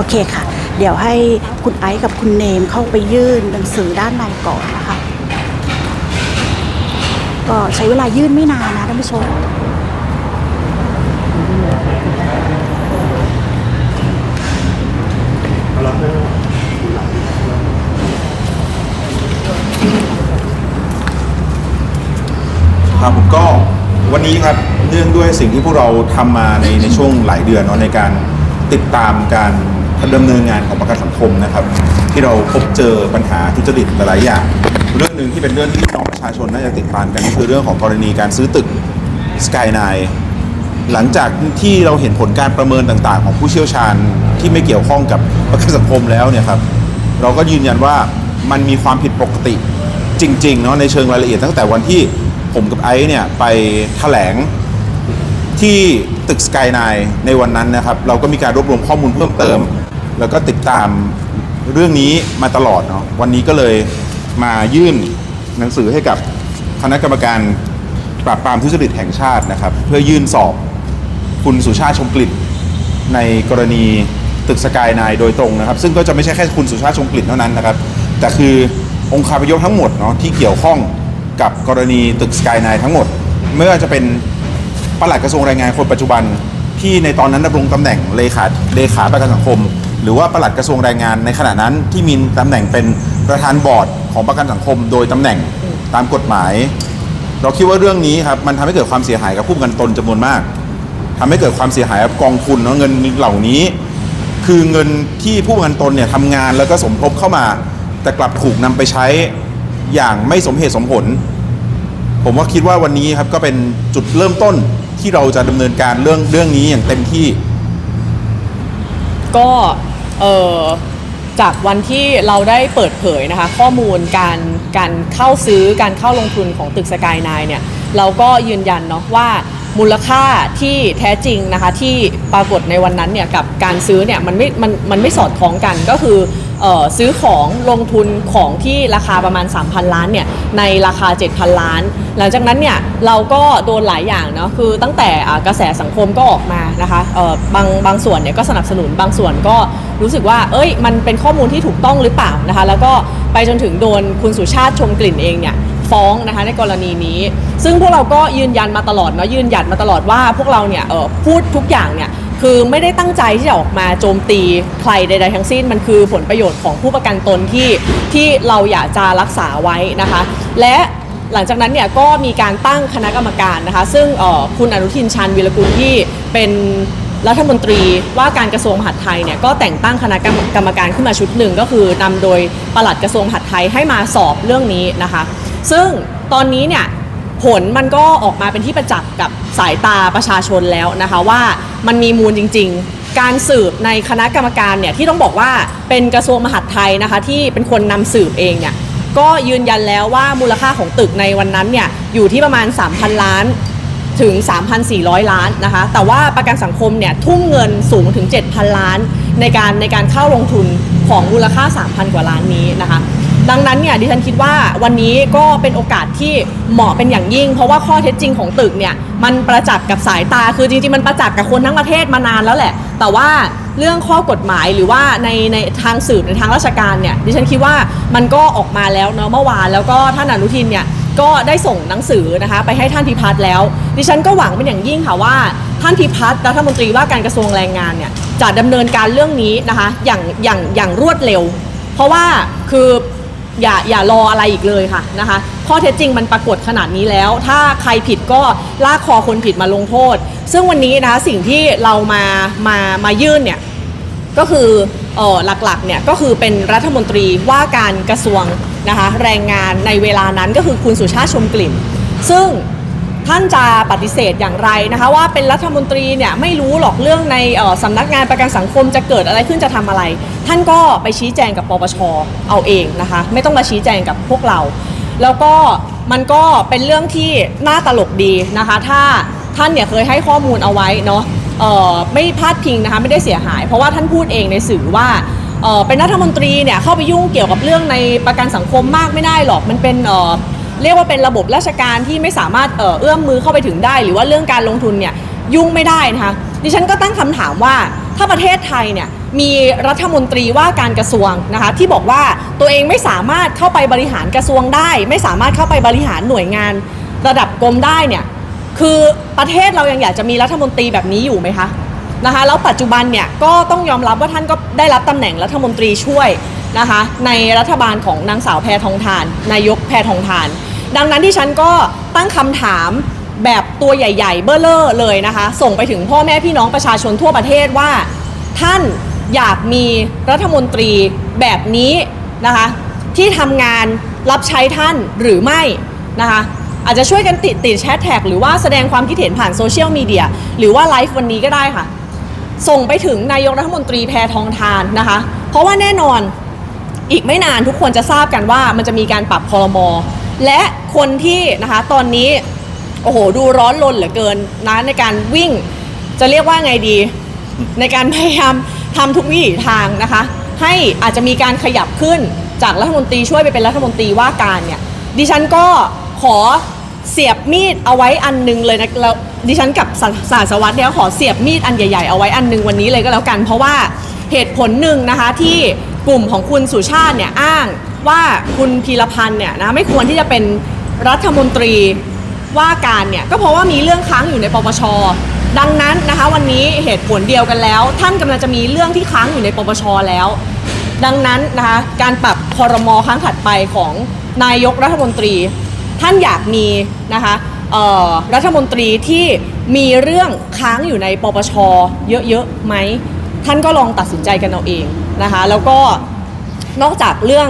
โอเคค่ะ เดี๋ยวให้คุณไอซ์กับคุณเนมเข้าไปยื่นหนังสือด้านในก่อนนะคะ ก็ใช้เวลายื่นไม่นานนะท่านผู้ชมครับผมก็วันนี้ครับเนื่องด้วยสิ่งที่พวกเราทำมาในในช่วงหลายเดือนเนาะในการติดตามการ ดำเนินงานของประกันสังคมนะครับ ที่เราพบเจอปัญหาทุจริตหลายๆอย่าง เรื่องหนึ่งที่เป็นเรื่องที่พี่น้องประชาชนน่าจะติดตามกันก็คือเรื่องของกรณีการซื้อตึกสกายไนหลังจากที่เราเห็นผลการประเมินต่างๆ ของผู้เชี่ยวชาญที่ไม่เกี่ยวข้องกับประกันสังคมแล้วเนี่ยครับเราก็ยืนยันว่ามันมีความผิดปกติจริงๆเนาะในเชิงรายละเอียดตั้งแต่วันที่ผมกับไอซ์เนี่ยไปแถลงที่ตึกสกายไนในวันนั้นนะครับ เราก็มีการรวบรวมข้อมูลเพิ่มเติม แล้วก็ติดตามเรื่องนี้มาตลอดเนาะวันนี้ก็เลยมายื่นหนังสือให้กับคณะกรรมการปราบปรามทุจริตแห่งชาตินะครับ เพื่อยื่นสอบคุณสุชาติชมกลิ่นในกรณีตึกสกายนายโดยตรงนะครับ ซึ่งก็จะไม่ใช่แค่คุณสุชาติชมกลิ่นเท่านั้นนะครับ แต่คือองค์คาพยพทั้งหมดเนาะที่เกี่ยวข้องกับกรณีตึกสกายนายทั้งหมด ไม่ว่าจะเป็นปลัดกระทรวงแรงงานคนปัจจุบันที่ในตอนนั้นดำรงตำแหน่งเลขาเลขาประกันสังคม หรือว่าปลัดกระทรวงแรงงานในขณะนั้นที่มีตำแหน่งเป็นประธานบอร์ดของประกันสังคม โดยตำแหน่งตามกฎหมาย เราคิดว่าเรื่องนี้ครับมันทำให้เกิดความเสียหายกับผู้ประกันตนจำนวนมากทำให้เกิดความเสียหายกับกองทุนเนาะเงินเหล่านี้ คือเงินที่ผู้ประกันตนเนี่ยทำงานแล้วก็สมทบเข้ามา แต่กลับถูกนำไปใช้อย่างไม่สมเหตุสมผล ผมว่าคิดว่าวันนี้ครับก็เป็นจุดเริ่มต้นที่เราจะดำเนินการเรื่องเรื่องนี้อย่างเต็มที่ ก็ เอ่อจากวันที่เราได้เปิดเผยนะคะ ข้อมูลการการเข้าซื้อการเข้าลงทุนของตึกสกายไนเนี่ยเราก็ยืนยันเนาะว่ามูลค่าที่แท้จริงนะคะที่ปรากฏในวันนั้นเนี่ยกับการซื้อเนี่ยมันไม่มันมันไม่สอดคล้องกันก็คือเออ ซื้อของลงทุนของที่ราคาประมาณ 3,000 ล้านเนี่ยในราคา 7,000 ล้าน หลังจากนั้นเนี่ยเราก็โดนหลายอย่างเนาะคือตั้งแต่กระแสสังคมก็ออกมานะคะบางบางส่วนเนี่ยก็สนับสนุนบางส่วนก็รู้สึกว่า เอ้ย มันเป็นข้อมูลที่ถูกต้องหรือเปล่านะคะแล้วก็ไปจนถึงโดนคุณสุชาติชมกลิ่นเองเนี่ยฟ้องนะคะในกรณีนี้ ซึ่งพวกเราก็ยืนยันมาตลอดเนาะยืนหยัดมาตลอดว่าพวกเราเนี่ยพูดทุกอย่างเนี่ย คือไม่ได้ตั้งใจที่จะออกมาโจมตีใครใดๆทั้งสิ้น มันคือผลประโยชน์ของผู้ประกันตนที่ที่เราอยากจะรักษาไว้นะคะ และหลังจากนั้นเนี่ยก็มีการตั้งคณะกรรมการนะคะ ซึ่งคุณอนุทินชาญวีรกุลที่เป็นรัฐมนตรีว่าการกระทรวงมหาดไทยเนี่ยก็แต่งตั้งคณะกรรมการขึ้นมาชุดหนึ่งก็คือนำโดยปลัดกระทรวงมหาดไทยให้มาสอบเรื่องนี้นะคะ ซึ่งตอนนี้เนี่ย ผลมันก็ออกมาเป็นที่ประจักษ์กับสายตาประชาชนแล้วนะคะว่ามันมีมูลจริง ๆ การสืบในคณะกรรมการเนี่ยที่ต้องบอกว่าเป็นกระทรวงมหาดไทยนะคะที่เป็นคนนำสืบเองเนี่ยก็ยืนยันแล้วว่ามูลค่าของตึกในวันนั้นเนี่ยอยู่ที่ประมาณ 3,000 ล้านถึง 3,400 ล้านนะคะแต่ว่าประกันสังคมเนี่ยทุ่มเงินสูงถึง 7,000 ล้านในการในการเข้าลงทุนของมูลค่า 3,000 กว่าล้านนี้นะคะ ดังนั้นเนี่ยดิฉันคิดว่าวันนี้ก็เป็นโอกาสที่เหมาะเป็นอย่างยิ่ง เพราะว่าข้อเท็จจริงของตึกเนี่ยมันประจักษ์กับสายตาคือจริงๆมันประจักษ์กับคนทั้งประเทศมานานแล้วแหละ แต่ว่าเรื่องข้อกฎหมายหรือว่าในในทางสืบในทางราชการเนี่ยดิฉันคิดว่ามันก็ออกมาแล้วเนาะเมื่อวานแล้วก็ท่านอนุทินเนี่ยก็ได้ส่งหนังสือนะคะไปให้ท่านพิพัฒน์แล้ว ดิฉันก็หวังเป็นอย่างยิ่งค่ะว่าท่านพิพัฒน์รัฐมนตรีว่าการกระทรวงแรงงานเนี่ยจะดำเนินการเรื่องนี้นะคะอย่างอย่างอย่างรวดเร็ว เพราะว่าคือ อย่าอย่ารออะไรอีกเลยค่ะนะคะ ข้อเท็จจริงมันปรากฏขนาดนี้แล้ว ถ้าใครผิดก็ลากคอคนผิดมาลงโทษ ซึ่งวันนี้นะคะสิ่งที่เรามามามายื่นเนี่ยก็คือออหลักๆเนี่ยก็คือเป็นรัฐมนตรีว่าการกระทรวงนะคะแรงงานในเวลานั้นก็คือคุณสุชาติชมกลิ่น ซึ่ง ท่านจะปฏิเสธอย่างไรนะคะ ว่าเป็นรัฐมนตรีเนี่ยไม่รู้หรอกเรื่องในสำนักงานประกันสังคมจะเกิดอะไรขึ้นจะทำอะไร ท่านก็ไปชี้แจงกับปปชเอาเองนะคะ ไม่ต้องมาชี้แจงกับพวกเรา แล้วก็มันก็เป็นเรื่องที่น่าตลกดีนะคะ ถ้าท่านเนี่ยเคยให้ข้อมูลเอาไว้เนาะไม่พลาดพิงนะคะไม่ได้เสียหาย เพราะว่าท่านพูดเองในสื่อว่าเเป็นรัฐมนตรีเนี่ยเข้าไปยุ่งเกี่ยวกับเรื่องในประกันสังคมมากไม่ได้หรอกมันเป็น เรียกว่าเป็นระบบราชการที่ไม่สามารถเอ่อเอื้อมมือเข้าไปถึงได้ หรือว่าเรื่องการลงทุนเนี่ยยุ่งไม่ได้นะคะดิฉันก็ตั้งคำถามว่าถ้าประเทศไทยเนี่ยมีรัฐมนตรีว่าการกระทรวงนะคะที่บอกว่าตัวเองไม่สามารถเข้าไปบริหารกระทรวงได้ ไม่สามารถเข้าไปบริหารหน่วยงานระดับกรมได้เนี่ยคือประเทศเรายังอยากจะมีรัฐมนตรีแบบนี้อยู่ไหมคะนะคะแล้วปัจจุบันเนี่ยก็ต้องยอมรับว่าท่านก็ได้รับตำแหน่งรัฐมนตรีช่วยนะคะในรัฐบาลของนางสาวแพทองทาน นายกแพทองทาน ดังนั้นที่ฉันก็ตั้งคำถามแบบตัวใหญ่ ๆ เบ้อเลอเลยนะคะ ส่งไปถึงพ่อแม่พี่น้องประชาชนทั่วประเทศว่า ท่านอยากมีรัฐมนตรีแบบนี้นะคะ ที่ทำงานรับใช้ท่านหรือไม่นะคะอาจจะช่วยกันติดติดแชทแท็กหรือว่าแสดงความคิดเห็นผ่านโซเชียลมีเดียหรือว่าไลฟ์วันนี้ก็ได้ค่ะ ส่งไปถึงนายกรัฐมนตรีแพทองทานนะคะ เพราะว่าแน่นอนอีกไม่นานทุกคนจะทราบกันว่ามันจะมีการปรับคอรมอ และคนที่นะคะตอนนี้โอ้โหดูร้อนรนเหลือเกินนะในการวิ่งจะเรียกว่าไงดี ในการพยายามทำทุกวิถีทางนะคะ ให้อาจจะมีการขยับขึ้นจากรัฐมนตรีช่วยไปเป็นรัฐมนตรีว่าการเนี่ยดิฉันก็ขอเสียบมีดเอาไว้อันหนึงเลยนะแล้วดิฉันกับสสาสวัสดิ์เนี่ยขอเสียบมีดอันใหญ่ๆเอาไว้อันหนึงวันนี้เลยก็แล้วกัน เพราะว่าเหตุผลหนึ่งนะคะที่กลุ่มของคุณสุชาติเนี่ยอ้าง ว่าคุณพีรพันธ์เนี่ยนะไม่ควรที่จะเป็นรัฐมนตรีว่าการเนี่ยก็เพราะว่ามีเรื่องค้างอยู่ในปปช ดังนั้นนะคะวันนี้เหตุผลเดียวกันแล้ว ท่านกำลังจะมีเรื่องที่ค้างอยู่ในปปชแล้ว ดังนั้นนะคะการปรับคอรมอครั้งถัดไปของนายกรัฐมนตรี ท่านอยากมีนะคะรัฐมนตรีที่มีเรื่องค้างอยู่ในปปช เยอะๆไหมท่านก็ลองตัดสินใจกันเอาเองนะคะแล้วก็นอกจากเรื่อง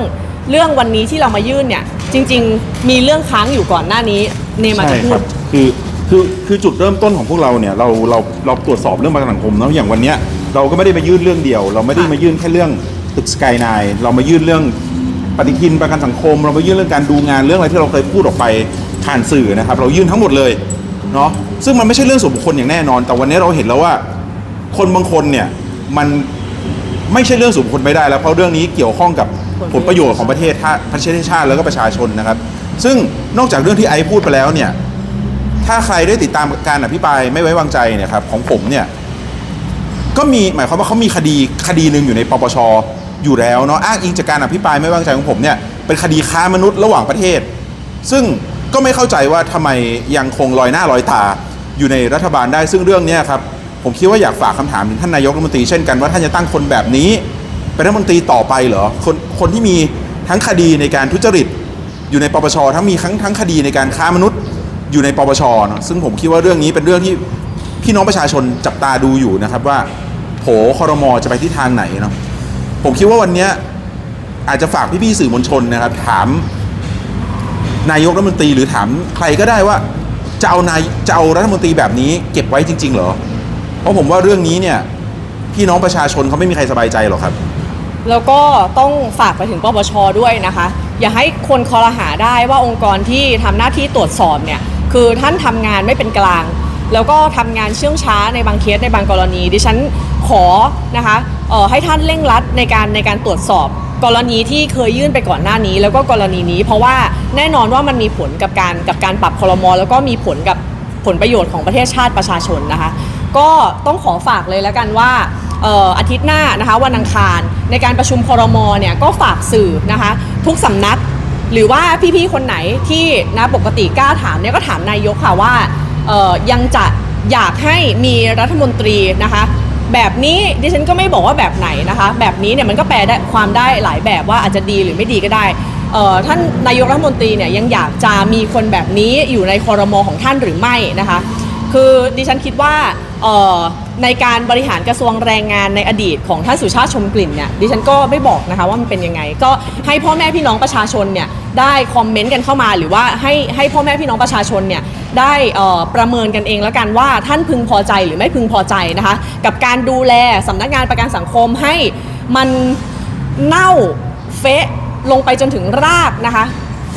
เรื่องวันนี้ที่เรามายื่นเนี่ยจริง ๆ มีเรื่องค้างอยู่ก่อนหน้านี้เนมาจะใช่พูครัดบคือคือคือจุดเริ่มต้นของพวกเราเนี่ยเราเราเราตรวจสอบเรื่องประกันสังคมเนาะอย่างวันเนี้ยเราก็ไม่ได้มายื่นเรื่องเดียว เราไม่ได้มายื่นแค่เรื่องตึกสกายนเรามายื่นเรื่องปฏิทินประกันสังคม เรามายื่นเรื่องการดูงานเรื่องอะไรที่เราเคยพูดออกไปผ่านสื่อนะครับ เรายื่นทั้งหมดเลยเนาะซึ่งมันไม่ใช่เรื่องส่วนบุคคลอย่างแน่นอน แต่วันนี้เราเห็นแล้วว่า คนบางคนเนี่ยมันไม่ใช่เรื่องส่วนบุคคลไม่ได้แล้วเพราะเรื่องนี้เกี่ยวข้องกับ ผลประโยชน์ของประเทศชาติประเทศชาติแล้วก็ประชาชนนะครับ ซึ่งนอกจากเรื่องที่ไอซ์พูดไปแล้วเนี่ยถ้าใครได้ติดตามการอภิปรายไม่ไว้วางใจเนี่ยครับของผมเนี่ยก็มีหมายความว่าเขามีคดีคดีหนึ่งอยู่ในปปชอยู่แล้วเนาะอ้างอิงจากการอภิปรายไม่ไว้วางใจของผมเนี่ยเป็นคดีค้ามนุษย์ระหว่างประเทศ ซึ่งก็ไม่เข้าใจว่าทำไมยังคงลอยหน้าลอยตาอยู่ในรัฐบาลได้ซึ่งเรื่องนี้ครับผมคิดว่าอยากฝากคำถามถึงท่านนายกรัฐมนตรีเช่นกันว่าท่านจะตั้งคนแบบนี้ เป็นรัฐมนตรีต่อไปเหรอคนคนที่มีทั้งคดีในการทุจริต อยู่ในปปชทั้งมีทั้งทั้งคดีในการค้ามนุษย์อยู่ในปปชนะซึ่งผมคิดว่าเรื่องนี้เป็นเรื่องที่พี่น้องประชาชนจับตาดูอยู่นะครับว่าโผคอรมอจะไปที่ทางไหนเนาะผมคิดว่าวันนี้อาจจะฝากพี่ๆสื่อมวลชนนะครับ ถามนายกรัฐมนตรีหรือถามใครก็ได้ว่าจะเอานายจะเอารัฐมนตรีแบบนี้เก็บไว้จริง ๆ เหรอ เพราะผมว่าเรื่องนี้เนี่ยพี่น้องประชาชนเขาไม่มีใครสบายใจหรอกครับ แล้วก็ต้องฝากไปถึงปปชด้วยนะคะ อย่าให้คนคอรหาได้ว่าองค์กรที่ทำหน้าที่ตรวจสอบเนี่ยคือท่านทำงานไม่เป็นกลาง แล้วก็ทำงานเชื่องช้าในบางเคสในบางกรณี ดิฉันขอนะคะออให้ท่านเร่งรัดในการในการตรวจสอบ กรณีที่เคยยื่นไปก่อนหน้านี้ แล้วก็กรณีนี้ เพราะว่าแน่นอนว่ามันมีผลกับการกับการปรับคลมอแล้วก็มีผลกับผลประโยชน์ของประเทศชาติประชาชนนะคะ ก็ต้องขอฝากเลยแล้วกันว่า อาทิตย์หน้านะคะวันอังคารในการประชุมครมเนี่ยก็ฝากสื่อนะคะทุกสำนัก หรือว่าพี่ๆคนไหนที่นะปกติกล้าถามเนี่ยก็ถามนายกค่ะว่ายังจะอยากให้มีรัฐมนตรีนะคะแบบนี้ดิฉันก็ไม่บอกว่าแบบไหนนะคะ แบบนี้เนี่ยมันก็แปลได้ความได้หลายแบบว่าอาจจะดีหรือไม่ดีก็ได้ท่านนายกรัฐมนตรีเนี่ยยังอยากจะมีคนแบบนี้อยู่ในคอรมอของท่านหรือไม่นะคะ คือดิฉันคิดว่า ในการบริหารกระทรวงแรงงานในอดีตของท่านสุชาติชมกลิ่นเนี่ยดิฉันก็ไม่บอกนะคะว่ามันเป็นยังไง ก็ให้พ่อแม่พี่น้องประชาชนเนี่ยได้คอมเมนต์กันเข้ามา หรือว่าให้ให้พ่อแม่พี่น้องประชาชนเนี่ยได้ประเมินกันเองแล้วกันว่าท่านพึงพอใจหรือไม่พึงพอใจนะคะกับการดูแลสำนักงานประกันสังคมให้มันเน่าเฟะลงไปจนถึงรากนะคะ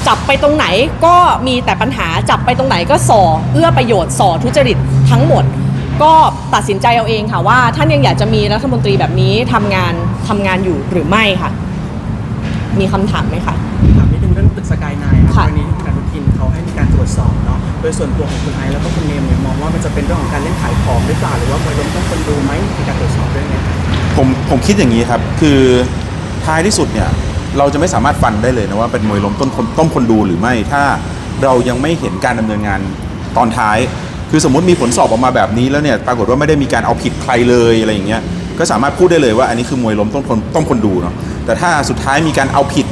จับไปตรงไหนก็มีแต่ปัญหาจับไปตรงไหนก็ส่อเอื้อประโยชน์ส่อทุจริตทั้งหมด ก็ตัดสินใจเอาเองค่ะว่าท่านยังอยากจะมีรัฐมนตรีแบบนี้ทำงานทำงานอยู่หรือไม่ค่ะ มีคำถามไหมคะ ถามนิดนึงเรื่องตึกสกายไนน์ครับค่ะ วันนี้ที่คุณอนุทินเขาให้มีการตรวจสอบเนาะโดยส่วนตัวของคุณไอซ์แล้วก็คุณเนมเนี่ยมองว่ามันจะเป็นเรื่องของการเล่นขายของหรือเปล่าหรือว่ามวยล้มต้องคนดูไหมในการตรวจสอบเรื่องเนี้ยครับผมผมคิดอย่างนี้ครับ คือท้ายที่สุดเนี่ย เราจะไม่สามารถฟันได้เลยนะว่าเป็นมวยล้มต้นคนต้มคนดูหรือไม่ ถ้าเรายังไม่เห็นการดำเนินงานตอนท้าย คือสมมติมีผลสอบออกมาแบบนี้แล้วเนี่ยปรากฏว่าไม่ได้มีการเอาผิดใครเลยอะไรอย่างเงี้ยก็สามารถพูดได้เลยว่าอันนี้คือมวยล้มต้มคนต้มคนดูเนาะแต่ถ้าสุดท้ายมีการเอาผิด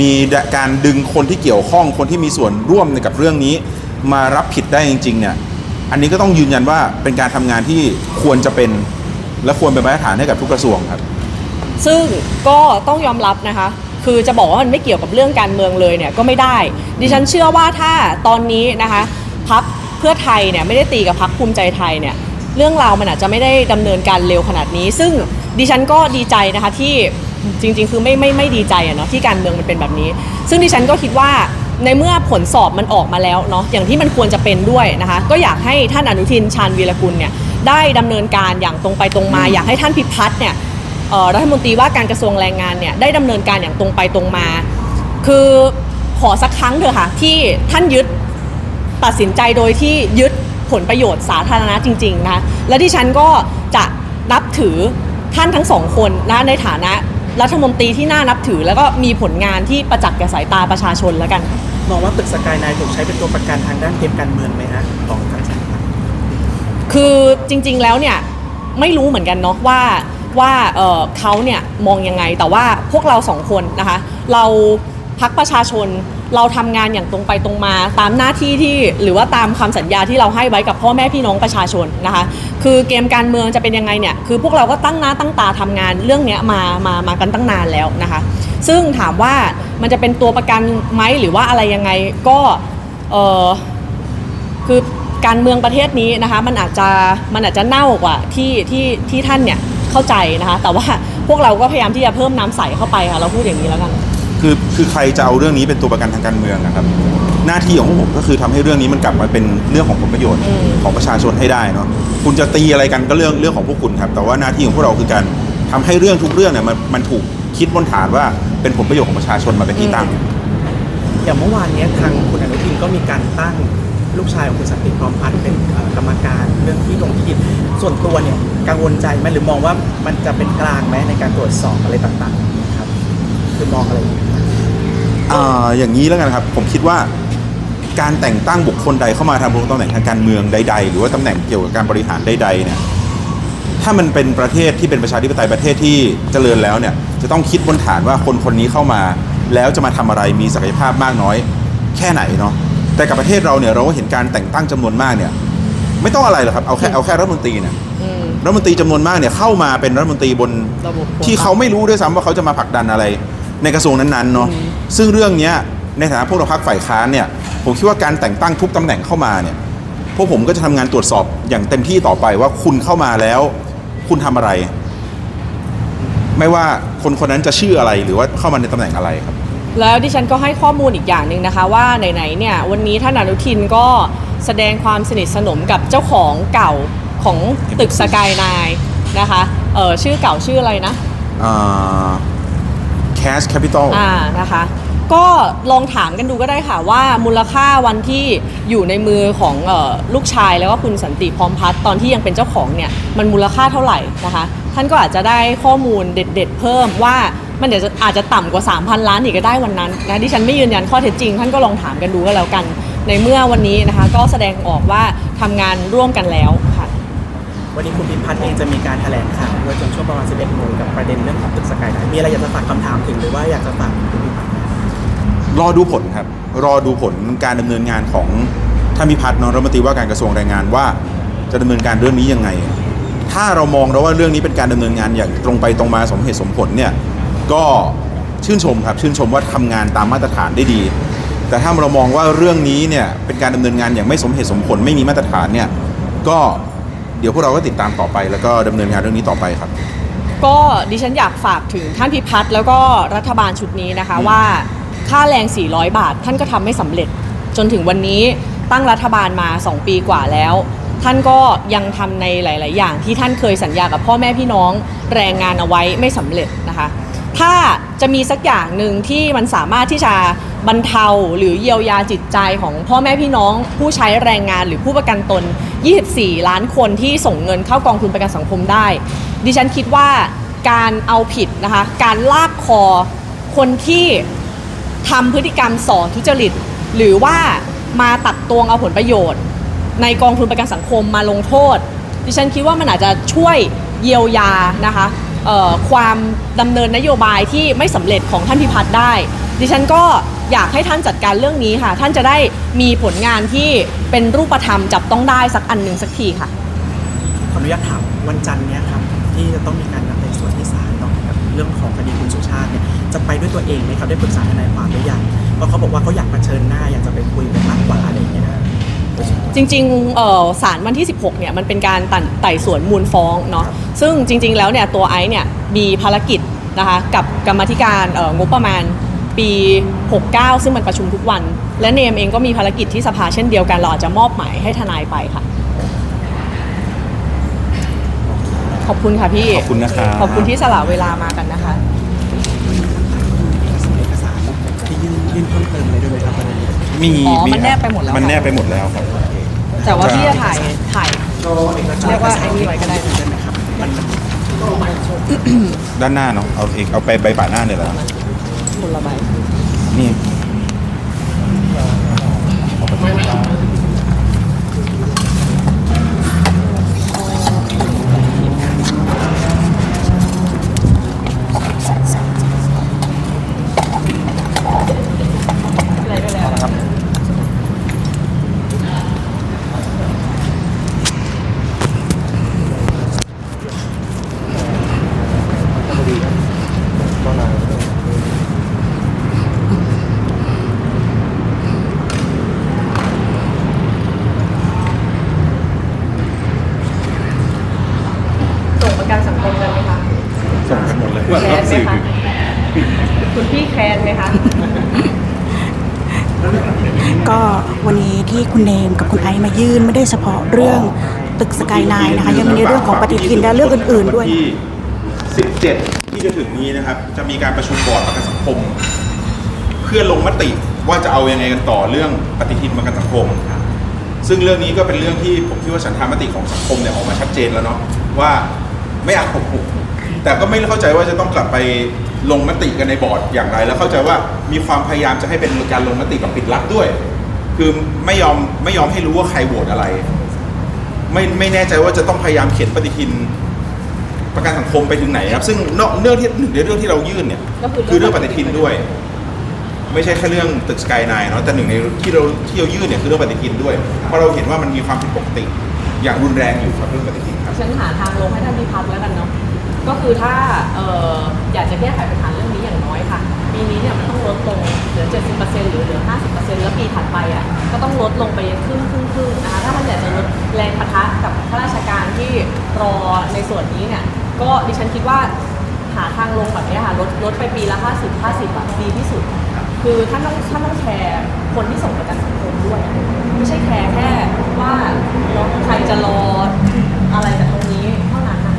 มีการดึงคนที่เกี่ยวข้องคนที่มีส่วนร่วมในกับเรื่องนี้ มารับผิดได้จริงๆเนี่ยอันนี้ก็ต้องยืนยันว่าเป็นการทำงานที่ควรจะเป็นและควรเป็นมาตรฐานให้กับทุกกระทรวงครับ ซึ่งก็ต้องยอมรับนะคะ คือจะบอกว่ามันไม่เกี่ยวกับเรื่องการเมืองเลยเนี่ยก็ไม่ได้ ดิฉันเชื่อว่าถ้าตอนนี้นะคะพัก เพื่อไทยเนี่ยไม่ได้ตีกับพักภูมิใจไทยเนี่ยเรื่องราวมันอาจจะไม่ได้ดำเนินการเร็วขนาดนี้ ซึ่งดิฉันก็ดีใจนะคะที่จริง ๆ คือไม่ไม่ไม่ดีใจอะเนาะที่การเมืองมันเป็นแบบนี้ ซึ่งดิฉันก็คิดว่าในเมื่อผลสอบมันออกมาแล้วเนาะอย่างที่มันควรจะเป็นด้วยนะคะก็อยากให้ท่านอนุทินชาญวีรกุลเนี่ยได้ดำเนินการอย่างตรงไปตรงมา อยากให้ท่านพิพัฒน์เนี่ยรัฐมนตรีว่าการกระทรวงแรงงานเนี่ยได้ดำเนินการอย่างตรงไปตรงมา คือขอสักครั้งเถอะค่ะที่ท่านยึด ตัดสินใจโดยที่ยึดผลประโยชน์สาธารณะจริงๆนะและที่ฉันก็จะนับถือท่านทั้งสองคนนะในฐานะรัฐมนตรีที่น่านับถือ แล้วก็มีผลงานที่ประจักษ์แก่สายตาประชาชนแล้วกัน มองว่าตึกสกายไนท์ถูกใช้เป็นตัวประกันทางด้านเกมการเมืองไหมฮะของทางชาติพัฒน์คือจริงๆแล้วเนี่ยไม่รู้เหมือนกันเนาะว่าว่าเอ่อเขาเนี่ยมองยังไงแต่ว่าพวกเราสองคนนะคะเราพักประชาชน เราทำงานอย่างตรงไปตรงมาตามหน้าที่ที่หรือว่าตามคำสัญญาที่เราให้ไว้กับพ่อแม่พี่น้องประชาชนนะคะ คือเกมการเมืองจะเป็นยังไงเนี่ยคือพวกเราก็ตั้งหน้าตั้งตาทำงานเรื่องนี้มามามากันตั้งนานแล้วนะคะ ซึ่งถามว่ามันจะเป็นตัวประกันไหมหรือว่าอะไรยังไงก็เออคือการเมืองประเทศนี้นะคะมันอาจจะมันอาจจะเน่ากว่าที่ที่ที่ท่านเนี่ยเข้าใจนะคะ แต่ว่าพวกเราก็พยายามที่จะเพิ่มน้ำใสเข้าไปค่ะเราพูดอย่างนี้แล้วกัน คือคือใครจะเอาเรื่องนี้เป็นตัวประกันทางการเมืองนะครับ หน้าที่ของผมก็คือทำให้เรื่องนี้มันกลับมาเป็นเรื่องของผลประโยชน์อืมของประชาชนให้ได้เนาะคุณจะตีอะไรกันก็เรื่องเรื่องของพวกคุณครับ แต่ว่าหน้าที่ของพวกเราคือการทำให้เรื่องทุกเรื่องเนี่ยมันมันถูกคิดบนฐานว่าเป็นผลประโยชน์ของประชาชนมาเป็นที่ตั้งอย่างเมื่อวานเนี้ยทางคุณอนุทินก็มีการตั้งลูกชายของคุณสันติพร้อมพัฒน์เป็นเอ่อกรรมการเรื่องที่ลงที่ดินส่วนตัวเนี่ยกังวลใจไหมหรือมองว่ามันจะเป็นกลางไหมในการตรวจสอบอะไรต่างๆนะ ครับหรือมองอะไรอย่างเงี้ยครับอ่าอย่างนี้แล้วกันครับ ผมคิดว่าการแต่งตั้งบุคคลใดเข้ามาทำตำแหน่งทางการเมืองใด ๆ หรือว่าตำแหน่งเกี่ยวกับการบริหารใดๆเนี่ยถ้ามันเป็นประเทศที่เป็นประชาธิปไตยประเทศที่เจริญแล้วเนี่ยจะต้องคิดบนฐานว่าคนคนนี้เข้ามา แล้วจะมาทำอะไรมีศักยภาพมากน้อย แค่ไหนเนาะแต่กับประเทศเราเนี่ยเราก็เห็นการแต่งตั้งจำนวนมากเนี่ย ไม่ต้องอะไรหรอกครับเอาแค่เอาแค่รัฐมนตรีเนี่ยอืมรัฐมนตรีจำนวนมากเนี่ยเข้ามาเป็นรัฐมนตรีบนระบบที่เขาไม่รู้ด้วยซ้ำว่าเขาจะมาผลักดันอะไร ในกระทรวงนั้นๆเนาะอืมซึ่งเรื่องเนี้ยในฐานะพวกเราพักฝ่ายค้านเนี่ยผมคิดว่าการแต่งตั้งทุกตำแหน่งเข้ามาเนี่ยพวกผมก็จะทำงานตรวจสอบอย่างเต็มที่ต่อไปว่าคุณเข้ามาแล้ว คุณทำอะไร ไม่ว่าคนคนนั้นจะชื่ออะไรหรือว่าเข้ามาในตำแหน่งอะไรครับ แล้วดิฉันก็ให้ข้อมูลอีกอย่างหนึ่งนะคะ ว่าไหนๆเนี่ยวันนี้ท่านอนุทินก็แสดงความสนิทสนมกับเจ้าของเก่าของตึกสกายนายนะคะเออชื่อเก่าชื่ออะไรนะ cash capital อ่านะคะ ก็ลองถามกันดูก็ได้ค่ะว่ามูลค่าวันที่อยู่ในมือของเออลูกชายแล้วก็คุณสันติพร้อมพัฒน์ตอนที่ยังเป็นเจ้าของเนี่ยมันมูลค่าเท่าไหร่นะคะ ท่านก็อาจจะได้ข้อมูลเด็ด ๆ เพิ่มว่ามันเดี๋ยวจะอาจจะต่ำกว่า 3,000 ล้านอีกก็ได้วันนั้นนะดิฉันไม่ยืนยันข้อเท็จจริง ท่านก็ลองถามกันดูก็แล้วกัน ในเมื่อวันนี้นะคะ ก็แสดงออกว่าทำงานร่วมกันแล้ว วันนี้คุณพิพัฒน์เองจะมีการแถลงข่าวด้วยจนช่วงประมาณ 11โมงกับประเด็นเรื่องของตึกสกายไนท์มีอะไรอยากจะฝากคำถามถึงหรือว่าอยากจะฝากคุณพิพัฒน์รอดูผลครับ รอดูผลการดำเนินงานของท่านพิพัฒน์นนรัฐมนตรีว่าการกระทรวงแรงงานว่าจะดำเนินการเรื่องนี้ยังไง ถ้าเรามองแล้วว่าเรื่องนี้เป็นการดำเนินงานอย่างตรงไปตรงมาสมเหตุสมผลเนี่ยก็ชื่นชมครับชื่นชมว่าทำงานตามมาตรฐานได้ดี แต่ถ้าเรามองว่าเรื่องนี้เนี่ยเป็นการดำเนินงานอย่างไม่สมเหตุสมผลไม่มีมาตรฐานเนี่ยก็ เดี๋ยวพวกเราก็ติดตามต่อไป แล้วก็ดำเนินงานเรื่องนี้ต่อไปครับ ก็ดิฉันอยากฝากถึงท่านพิพัฒน์แล้วก็รัฐบาลชุดนี้นะคะอืมว่าค่าแรง 400 บาท ท่านก็ทำไม่สำเร็จ จนถึงวันนี้ตั้งรัฐบาลมา 2 ปีกว่าแล้ว ท่านก็ยังทำในหลาย ๆ อย่าง ที่ท่านเคยสัญญากับพ่อแม่พี่น้องแรงงานเอาไว้ไม่สำเร็จนะคะ ถ้าจะมีสักอย่างหนึ่งที่มันสามารถที่จะบรรเทาหรือเยียวยาจิตใจของพ่อแม่พี่น้อง ผู้ใช้แรงงานหรือผู้ประกันตน 24 ล้านคนที่ส่งเงินเข้ากองทุนประกันสังคมได้ ดิฉันคิดว่าการเอาผิดนะคะ การลากคอคนที่ทำพฤติกรรมส่อทุจริต หรือว่ามาตักตวงเอาผลประโยชน์ ในกองทุนประกันสังคมมาลงโทษ ดิฉันคิดว่ามันอาจจะช่วยเยียวยานะคะความดำเนินนโยบายที่ไม่สำเร็จของท่านพิพัฒน์ได้ ดิฉันก็ อยากให้ท่านจัดการเรื่องนี้ค่ะ ท่านจะได้มีผลงานที่เป็นรูปธรรมจับต้องได้สักอันหนึ่งสักทีค่ะ ขออนุญาตถามวันจันทร์เนี้ยครับที่จะต้องมีการนัดไต่สวนที่ศาลเนาะกับเรื่องของคดีคุณสุชาติเนี่ยจะไปด้วยตัวเองไหมครับได้ปรึกษาทนายความหรือยังเพราะเขาบอกว่าเขาอยากมาเชิญหน้าอยากจะไปคุยกันมากกว่าอะไรอย่างเงี้ยนะ จริงๆเอ่อศาลวันที่ 16 เนี่ยมันเป็นการตัดไต่สวนมูลฟ้องเนาะซึ่งจริงๆแล้วเนี่ยตัวไอซ์เนี่ยมีภารกิจนะคะกับกรรมาธิการเอ่องบประมาณ ปี 69 ซึ่งมันประชุมทุกวัน และเนมเองก็มีภารกิจที่สภาเช่นเดียวกันเราอาจจะมอบหมายให้ทนายไปค่ะ ขอบคุณค่ะพี่ ขอบคุณนะครับ ขอบคุณที่สละเวลามากันนะคะเอกสารที่ยื่นยื่นเพิ่มเติมอะไรด้วยไหมครับวันนี้มีอ๋อมันครับแนบไปหมดแล้วมันค่ะแนบไปหมดแล้วครับ แต่ว่าพี่จะถ่ายถ่ายเรียกว่าไอ้นี่ไว้ก็ได้ใช่ไหมครับมันด้านหน้าเนาะเอาเอกเอาไปใบป่าหน้าเนี่ยแหละ คนละใบนี่ ไหมคะ ก็วันนี้ที่คุณเนมกับคุณไอซ์มายื่นไม่ได้เฉพาะเรื่องตึกสกายไลน์นะคะยังมีเรื่องของปฏิทินและเรื่องอื่น ๆด้วยที่17 ที่จะถึงนี้นะครับ จะมีการประชุมบอร์ดประกันสังคม เพื่อลงมติว่าจะเอายังไงกันต่อเรื่องปฏิทินประกันสังคม ซึ่งเรื่องนี้ก็เป็นเรื่องที่ผมคิดว่าฉันทามติของสังคมเนี่ยออกมาชัดเจนแล้วเนาะว่าไม่เอาแต่ก็ไม่เข้าใจว่าจะต้องกลับไป ลงมติกันในบอร์ดอย่างไร แล้วเข้าใจว่ามีความพยายามจะให้เป็นการลงมติแบบปิดลับด้วย คือไม่ยอมไม่ยอมให้รู้ว่าใครโหวตอะไร ไม่ไม่แน่ใจว่าจะต้องพยายามเขียนปฏิทินประกันสังคมไปถึงไหนครับ ซึ่งนอกเรื่องที่หนึ่งในเรื่องที่เรายื่นเนี่ยก็คือคือเรื่องปฏิทินด้วย ไม่ใช่แค่เรื่องตึกสกายไนเนาะแต่หนึ่งในที่เราที่เรายื่นเนี่ยคือเรื่องปฏิทินด้วย เพราะเราเห็นว่ามันมีความผิดปกติ อย่างรุนแรงอยู่ครับเรื่องปฏิทินครับฉันหาทางลงให้ท่านพิพัฒน์แล้วกันเนาะ ก็คือถ้าเอออยากจะแก้ไขปัญหาเรื่องนี้อย่างน้อยค่ะ ปีนี้เนี่ยมันต้องลดลงเหลือ 70%หรือเหลือ 50%แล้วปีถัดไปอะก็ต้องลดลงไปครึ่งครึ่งครึ่งนะคะถ้าท่านอยากจะลดแรงปะทะกับข้าราชการที่รอในส่วนนี้เนี่ยก็ดิฉันคิดว่าหาทางลงแบบนี้ค่ะลดลดไปปีละ 50 50แบบดีที่สุด คือท่านต้องท่านต้องแคร์คนที่ส่งประกันสังคมด้วย ไม่ใช่แคร์แค่ว่าใครจะรออะไรจากตรงนี้เท่านั้นนะ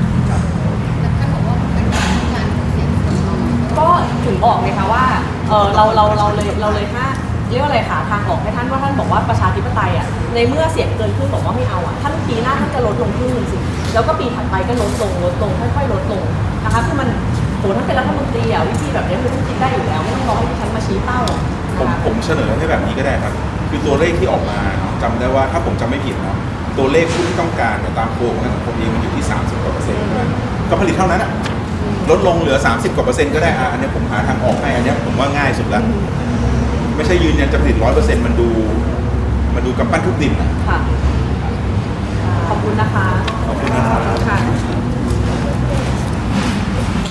ก็ถึงบอกไงคะว่าเออเราเราเราเลยเราเลยห้าเรียกว่าอะไรคะทางออกให้ท่านว่าท่านบอกว่าประชาธิปไตยอะในเมื่อเสียงเกินครึ่งบอกว่าไม่เอาอะท่านปีหน้าท่านจะลดลงครึ่งหนึ่งสิแล้วก็ปีถัดไปก็ลดลงลดลงค่อยๆลดลงนะคะคือมันโหท่านเป็นรัฐมนตรีอะวิธีแบบนี้มันต้องคิดได้อยู่แล้วไม่ต้องรอให้ดิฉันมาชี้เป้าผมผมเสนอให้แบบนี้ก็ได้ครับ คือตัวเลขที่ออกมาเนาะจำได้ว่าถ้าผมจำไม่ผิดเนาะตัวเลขผู้ที่ต้องการเนี่ยตามโพลของสังคมเองมันอยู่ที่ 30กว่าเปอร์เซ็นต์ใช่ไหมก็ผลิตเท่านั้นอะ ลดลงเหลือ 30 กว่าเปอร์เซ็นต์ก็ได้อะอันนี้ผมหาทางออกให้อันนี้ผมว่าง่ายสุดแล้ว ไม่ใช่ยืนยันจะผลิตร้อยเปอร์เซ็นต์มันดู มันดูกำปั้นทุบดินอะค่ะ ขอบคุณนะคะ ขอบคุณนะคะ